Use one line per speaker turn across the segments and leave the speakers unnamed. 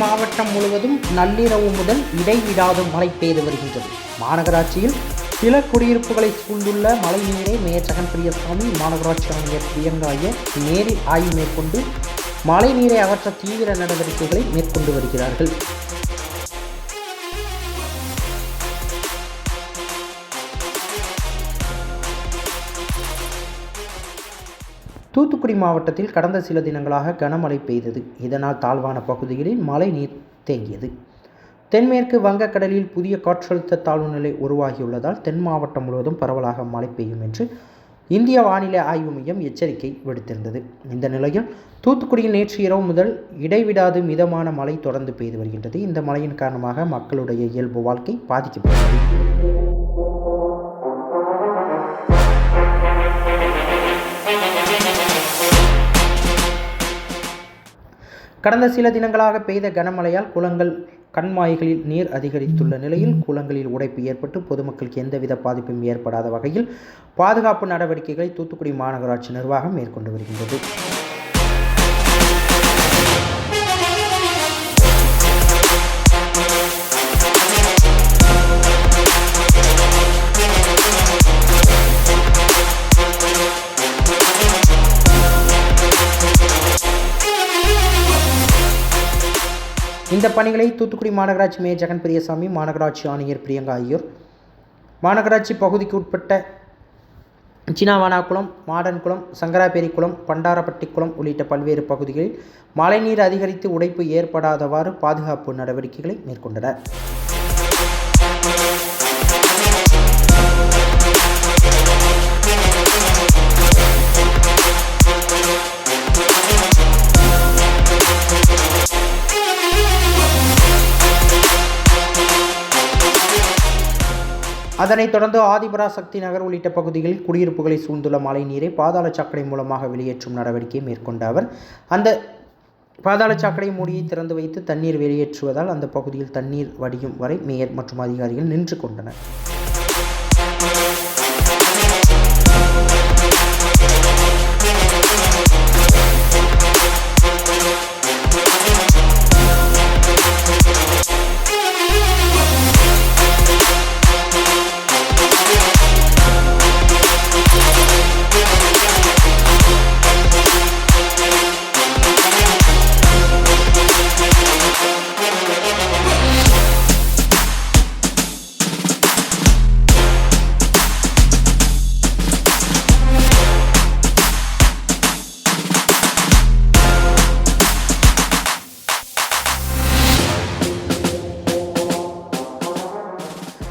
மாவட்டம் முழுவதும் நள்ளிரவு முதல் இடைவிடாது மழை பெய்து வருகின்றது. மாநகராட்சியில் சில குடியிருப்புகளை சூழ்ந்துள்ள மழை நீரை மேயர் பிரியசாமி மாநகராட்சி ஆணையர் பிரியங்காய நேரில் ஆய்வு மேற்கொண்டு மழை நீரை அகற்ற தீவிர நடவடிக்கைகளை மேற்கொண்டு வருகிறார்கள். தூத்துக்குடி மாவட்டத்தில் கடந்த சில தினங்களாக கனமழை பெய்தது. இதனால் தாழ்வான பகுதிகளில் மழை நீர் தேங்கியது. தென்மேற்கு வங்கக்கடலில் புதிய காற்றழுத்த தாழ்வு நிலை உருவாகியுள்ளதால் தென் மாவட்டம் முழுவதும் பரவலாக மழை பெய்யும் என்று இந்திய வானிலை ஆய்வு மையம் எச்சரிக்கை விடுத்திருந்தது. இந்த நிலையில் தூத்துக்குடியில் நேற்று இரவு முதல் இடைவிடாது மிதமான மழை தொடர்ந்து பெய்து வருகின்றது. இந்த மழையின் காரணமாக மக்களுடைய இயல்பு வாழ்க்கை பாதிக்கப்பட்டது கடந்த சில தினங்களாக பெய்த கனமழையால் குளங்கள் கண்மாய்களில் நீர் அதிகரித்துள்ள நிலையில் குளங்களில் உடைப்பு ஏற்பட்டு பொதுமக்களுக்கு எந்தவித பாதிப்பும் ஏற்படாத வகையில் பாதுகாப்பு நடவடிக்கைகளை தூத்துக்குடி மாநகராட்சி நிர்வாகம் மேற்கொண்டு வருகின்றது. இந்த பணிகளை தூத்துக்குடி மாநகராட்சி மேயர் ஜெகன் பெரியசாமி மாநகராட்சி ஆணையர் பிரியங்கா ஐயர் மாநகராட்சி பகுதிக்கு உட்பட்ட சினாவானாக்குளம் மாடன்குளம் சங்கராபேரிக்குளம் பண்டாரப்பட்டிக்குளம் உள்ளிட்ட பல்வேறு பகுதிகளில் மழைநீர் அதிகரித்து உடைப்பு ஏற்படாதவாறு பாதுகாப்பு நடவடிக்கைகளை மேற்கொண்டனர். அதனைத் தொடர்ந்து ஆதிபராசக்தி நகர் உள்ளிட்ட பகுதிகளில் குடியிருப்புகளை சூழ்ந்துள்ள மழை நீரை பாதாள சாக்கடை மூலமாக வெளியேற்றும் நடவடிக்கையை மேற்கொண்ட அவர் அந்த பாதாள சாக்கடை மூடியை திறந்து வைத்து தண்ணீர் வெளியேற்றுவதால் அந்த பகுதியில் தண்ணீர் வடியும் வரை மேயர் மற்றும் அதிகாரிகள் நின்று கொண்டனர்.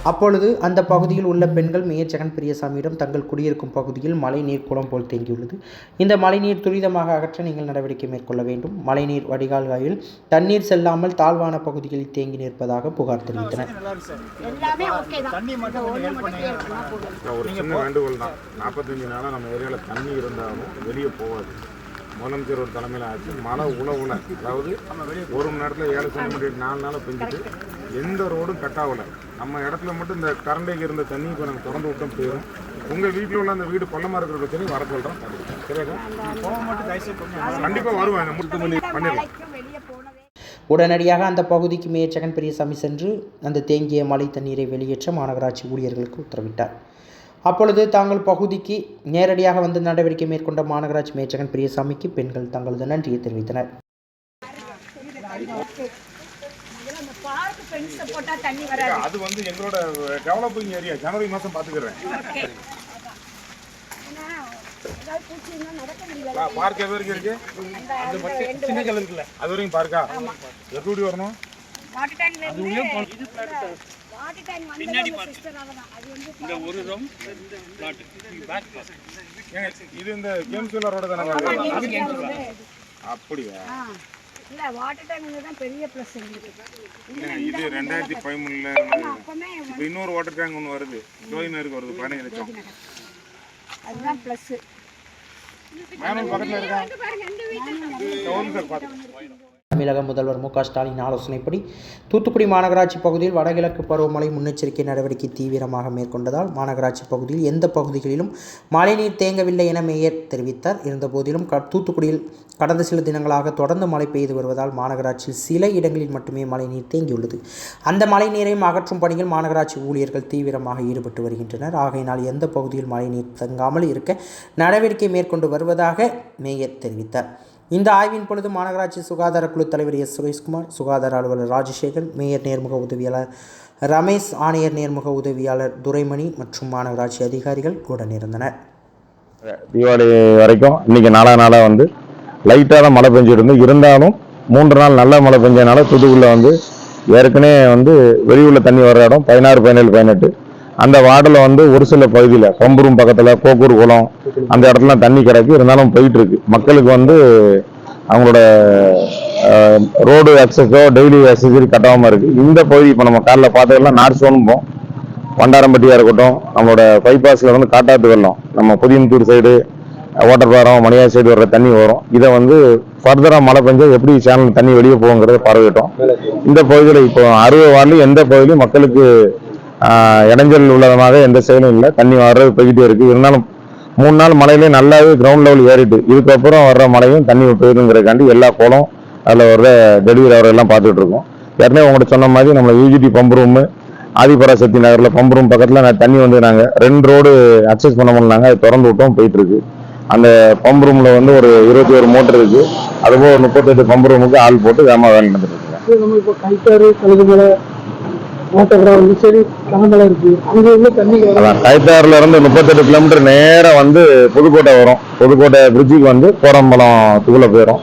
அப்பொழுது அந்த பகுதியில் உள்ள பெண்கள் மேயர் ஜெகன் பிரியசாமியிடம் தங்கள் குடியிருக்கும் பகுதியில் மழைநீர் குளம் போல் தேங்கியுள்ளது. இந்த மழைநீர் துரிதமாக அகற்ற நீங்கள் நடவடிக்கை மேற்கொள்ள வேண்டும். மழைநீர் வடிகால்களில் தண்ணீர் செல்லாமல் தாழ்வான பகுதிகளில் தேங்கி நிற்பதாக புகார் தெரிவித்தனர்.
நாற்பத்தஞ்சு நாளாக நம்ம ஏரியாவில் தண்ணி இருந்தாலும் வெளியே போகாது. முதலமைச்சர் தலைமையில் ஆச்சு. மழை உழவுல அதாவது ஒரு மணி நேரத்தில் ஏழு சென்டிமீட்டர் நாலு நாள் பெஞ்சிட்டு எந்த ரோடும் கட் ஆகலை. நம்ம இடத்துல மட்டும் இந்த கரண்டைக்கு இருந்த தண்ணி இப்போ நாங்கள் திறந்து விட்டோம் போயிடும் உங்கள் வீட்டில் உள்ள அந்த வீடு கொள்ளமாக இருக்கிற பிரச்சனையும் வர சொல்கிறோம்
போக மட்டும்
கண்டிப்பாக வருவாங்க முட்டு பண்ணி பண்ணிடலாம்.
உடனடியாக அந்த பகுதிக்கு மேயர் ஜெகன் பெரியசாமி சென்று அந்த தேங்கிய மழை தண்ணீரை வெளியேற்ற மாநகராட்சி ஊழியர்களுக்கு உத்தரவிட்டார். அப்பொழுது தாங்கள் பகுதிக்கு நேரடியாக வந்து நடவடிக்கை மேற்கொண்ட மாநகராட்சி மேயர் ஜெகன் பெரியசாமிக்கு பெண்கள் தங்களது நன்றியை தெரிவித்தனர்.
முதல்ல அந்த பார்க் பென்ஸை போட்டா தண்ணி வராது
அது வந்து எங்களோட டெவலப்பிங் ஏரியா ஜனவரி மாதம் பார்த்துக்கிறேன் பார்க் எது வரைக்கும் இருக்கு?
சின்ன கல் இருக்குல்ல
அது வரைக்கும் பார்க்கா எப்படி வரணும்?
டேங்க்
இந்த ஒரு ரூம்
இது இந்த கேம்ஸ் ரோட தானே அப்படியா?
இல்ல வாட்டர் டேங்க்ல தான் பெரிய ப்ளஸ்
இது ரெண்டாயிரத்தி பதிமூணுல இப்போ இன்னொரு வாட்டர் டேங்க் ஒன்று வருது. ஜோதினருக்கு வருது பதினஞ்சு லட்சம்.
அதுதான் ப்ளஸ்
மேனூர் பக்கத்தில் இருக்கா? ஒரு நிமிஷம் பார்த்து
தமிழக முதல்வர் மு க ஸ்டாலின் ஆலோசனைப்படி தூத்துக்குடி மாநகராட்சி பகுதியில் வடகிழக்கு பருவமழை முன்னெச்சரிக்கை நடவடிக்கை தீவிரமாக மேற்கொண்டதால் மாநகராட்சி பகுதியில் எந்த பகுதிகளிலும் மழைநீர் தேங்கவில்லை என மேயர் தெரிவித்தார். இருந்தபோதிலும் க தூத்துக்குடியில் கடந்த சில தினங்களாக தொடர்ந்து மழை பெய்து வருவதால் மாநகராட்சியில் சில இடங்களில் மட்டுமே மழைநீர் தேங்கியுள்ளது. அந்த மழைநீரையும் அகற்றும் பணியில் மாநகராட்சி ஊழியர்கள் தீவிரமாக ஈடுபட்டு வருகின்றனர். ஆகையினால் எந்த பகுதியில் மழைநீர் தங்காமல் இருக்க நடவடிக்கை மேற்கொண்டு வருவதாக மேயர் தெரிவித்தார். இந்த ஆய்வின் பொழுது மாநகராட்சி சுகாதார குழு தலைவர் எஸ் சுரேஷ்குமார் சுகாதார அலுவலர் ராஜசேகர் மேயர் நேர்முக உதவியாளர் ரமேஷ் ஆணையர் நேர்முக உதவியாளர் துரைமணி மற்றும் மாநகராட்சி அதிகாரிகள் உடனிருந்தனர்
தீபாவளி வரைக்கும் இன்னைக்கு நாலா நாளாக வந்து லைட்டாக தான் மழை பெஞ்சிருந்து இருந்தாலும் மூன்று நாள் நல்ல மழை பெஞ்சதுனால தூத்துக்குடியில் வந்து ஏற்கனவே வந்து வெளியுள்ள தண்ணி வர இடம் பதினாறு பதினேழு பதினெட்டு. அந்த வார்டில் வந்து ஒரு சில பகுதியில் பம்புரும் பக்கத்தில் கோக்கூர் குளம் அந்த இடத்துல தண்ணி கிடக்கு. இருந்தாலும் போயிட்டு இருக்கு மக்களுக்கு வந்து அவங்களோட ரோடு அக்சஸோ டெய்லி அக்சசரி கட்டாமல் இருக்குது இந்த பகுதி இப்போ நம்ம காலைல பார்த்ததெல்லாம் நார்த் சோன்போம் பண்டாரம்பட்டியாக இருக்கட்டும் நம்மளோட பைபாஸில் வந்து காட்டாத்து வெள்ளம். நம்ம புதியமுத்தூர் சைடு ஓட்டர்பாரம் மணியார் சைடு வர்ற தண்ணி வரும். இதை வந்து ஃபர்தராக மழை பெஞ்சால் எப்படி சேனல் தண்ணி வெளியே போகுங்கிறத பரவிட்டோம் இந்த பகுதியில் இப்போ அறுபது வார்டிலும் எந்த பகுதியிலும் மக்களுக்கு இடைஞ்சல் உள்ளதமாக எந்த செயலும் இல்லை. தண்ணி வர்றது போய்கிட்டே இருக்குது இருந்தாலும் மூணு நாள் மழையிலே நல்லாவே கிரவுண்ட் லெவல் ஏறிட்டு இதுக்கப்புறம் வர்ற மழையும் தண்ணி போயிருங்கிறக்காண்டி எல்லா குளம் அதில் வர்ற டெலிவரி அவர் எல்லாம் பார்த்துட்டு இருக்கோம். ஏற்கனவே உங்கள்கிட்ட சொன்ன மாதிரி நம்ம யூஜிடி பம்ப் ரூமு ஆதிபராசக்தி நகரில் பம்ப் ரூம் பக்கத்தில் தண்ணி வந்து நாங்கள் ரெண்டு ரோடு அக்சஸ் பண்ண முடியலாங்க அது திறந்து விட்டோம் போயிட்டுருக்கு. அந்த பம்ப் ரூமில் வந்து ஒரு இருபத்தி ஒரு மோட்டர் இருக்குது அதுபோல் ஒரு முப்பத்தெட்டு பம்ப் ரூமுக்கு ஆள் போட்டு வேகமாக வேலை நடந்துட்டு
இருக்காங்க இருக்கு. அங்க தண்ணி
அதான் கயத்தாறுல இருந்து முப்பத்தெட்டு கிலோமீட்டர் நேரா வந்து புதுக்கோட்டை வரும். புதுக்கோட்டை பிரிட்ஜுக்கு வந்து கோரம்பலத்துக்குள்ள போயிடும்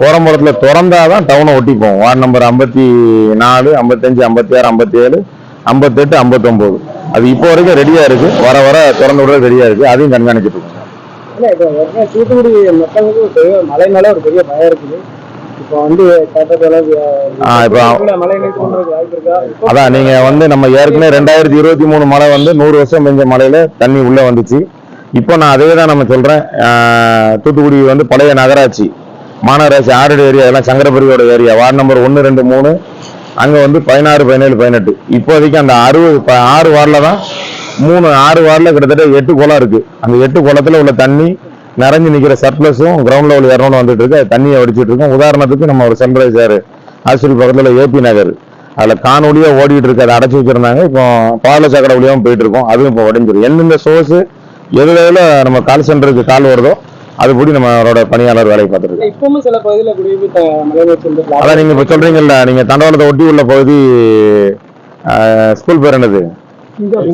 கோரம்பலத்துல திறந்தாதான் டவுனை ஒட்டி போகும். வார்டு நம்பர் ஐம்பத்தி நாலு ஐம்பத்தஞ்சு ஐம்பத்தி ஆறு ஐம்பத்தி ஏழு ஐம்பத்தெட்டு ஐம்பத்தொம்போது. அது இப்போ வரைக்கும் ரெடியா இருக்கு. வர வர திறந்து விட ரெடியா இருக்கு. அதையும் கண்காணிச்சிட்டு
ஏற்கனவே தூத்துக்குடி மக்களுக்கு ஒரு பெரிய மழை மேல ஒரு பெரிய பயம் இருக்குது.
அதான் நீங்க வந்து நம்ம ஏற்கனவே ரெண்டாயிரத்தி இருபத்தி மூணு மழை வந்து நூறு வருஷம் பெஞ்ச மழையில தண்ணி உள்ள வந்துச்சு. இப்போ நான் அதே தான் நம்ம சொல்றேன். தூத்துக்குடி வந்து பழைய நகராட்சி மாநகராட்சி ஆறு ஏரியா எல்லாம் சங்கரபுரியோட ஏரியா வார்டு நம்பர் ஒன்று ரெண்டு மூணு அங்க வந்து பதினாறு பதினேழு பதினெட்டு. இப்போதைக்கு அந்த அறுபது ஆறு வார்டில் தான் மூணு ஆறு வார்டில் கிட்டத்தட்ட எட்டு குளம் இருக்கு. அந்த எட்டு குளத்துல உள்ள தண்ணி நிறைஞ்சு நிக்கிற சர்ப்ளஸும் கிரவுண்ட் லெவல் இரநூறு வந்துட்டு இருக்கு. அது தண்ணியை வடிச்சிட்டு இருக்கோம். உதாரணத்துக்கு நம்ம ஒரு ஆறு ஆஸ்பத்திரி பக்கத்துல ஏபி நகர். அதுல காணொலியா ஓடிட்டு இருக்கு. அதை அடைச்சு வச்சிருந்தாங்க. இப்போ பால சக்கரை வழியாவும் போயிட்டு இருக்கோம். அதுவும் இப்போ உடஞ்சிரும் எந்தெந்த சோர்ஸ் எதுல நம்ம கால் சென்டருக்கு கால் வருதோ அதுபடி நம்மளோட பணியாளர் வேலையை பார்த்துட்டு இருக்கோம்
இப்பவும் சில பகுதியில்
அதான் நீங்க இப்ப சொல்றீங்கல்ல நீங்க தண்டவாளத்தை ஒட்டி உள்ள பகுதி ஸ்கூல் பேர் என்னது?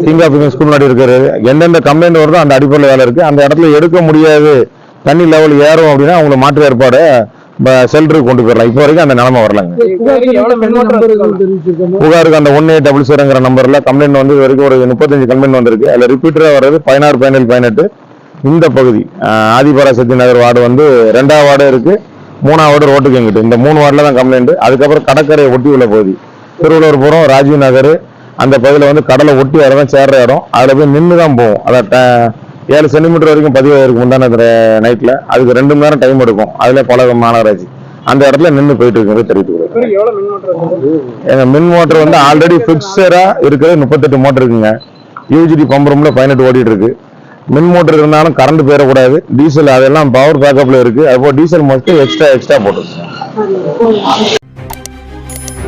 சிங்காபுரம் ஸ்கூல் முன்னாடி இருக்கிறது. எந்தெந்த கம்ப்ளைண்ட் வருதோ அந்த அடிப்படையில் வேலை இருக்கு. அந்த இடத்துல எடுக்க முடியாது. தண்ணி லெவல் ஏறும் அப்படின்னா அவங்களை மாற்று ஏற்பாடு செல்டருக்கு கொண்டு போயிடலாம். இப்போ வரைக்கும் அந்த நிலைமை வரலங்க. புகாருக்கு அந்த ஒன் எயிட் டபுள் ஜீரோங்கிற நம்பர்ல கம்ப்ளைண்ட் வந்து இது வரைக்கும் ஒரு முப்பத்தஞ்சு கம்ப்ளைண்ட் வந்திருக்கு. அதுல ரிப்பீட்டரா வர்றது பதினாறு பதினேழு பதினெட்டு இந்த பகுதி. ஆதிபராசக்தி நகர் வார்டு வந்து ரெண்டாவது வார்டு இருக்கு. மூணாவது வார்டு ரோட்டுக்கு எங்கிட்டு. இந்த மூணு வார்டில் தான் கம்ப்ளைண்ட் அதுக்கப்புறம் கடற்கரையை ஒட்டி உள்ள பகுதி. திருவள்ளுவர்புரம் ராஜீவ் நகர் அந்த பகுதியில் வந்து கடலை ஒட்டி இடம் சேர்ற இடம். அதில் போய் நின்று தான் போகும் அதை ஏழு சென்டிமீட்டர் வரைக்கும் பதிவு இருக்கு முந்தான நைட்டில் அதுக்கு ரெண்டு மணி நேரம் டைம் எடுக்கும். அதில் பல மாநகராட்சி. அந்த இடத்துல நின்று போயிட்டு இருக்கிறது தெரிவித்து கொடுக்குறேன்
எவ்வளவு மின்மாற்றம் இருக்குது?
எங்க மின் மோட்டர் வந்து ஆல்ரெடி பிக்சரா இருக்கிறது முப்பத்தெட்டு மோட்டர் இருக்குங்க. யூஜிடி பம்ப் ரூம்ல பதினெட்டு ஓடிட்டு இருக்கு. மின் மோட்டர் இருந்தாலும் கரண்ட் போயிடக்கூடாது. டீசல் அதெல்லாம் பவர் பேக்கப்ல இருக்கு. அப்போ டீசல் மட்டும் எக்ஸ்ட்ரா எக்ஸ்ட்ரா போட்டுருக்கு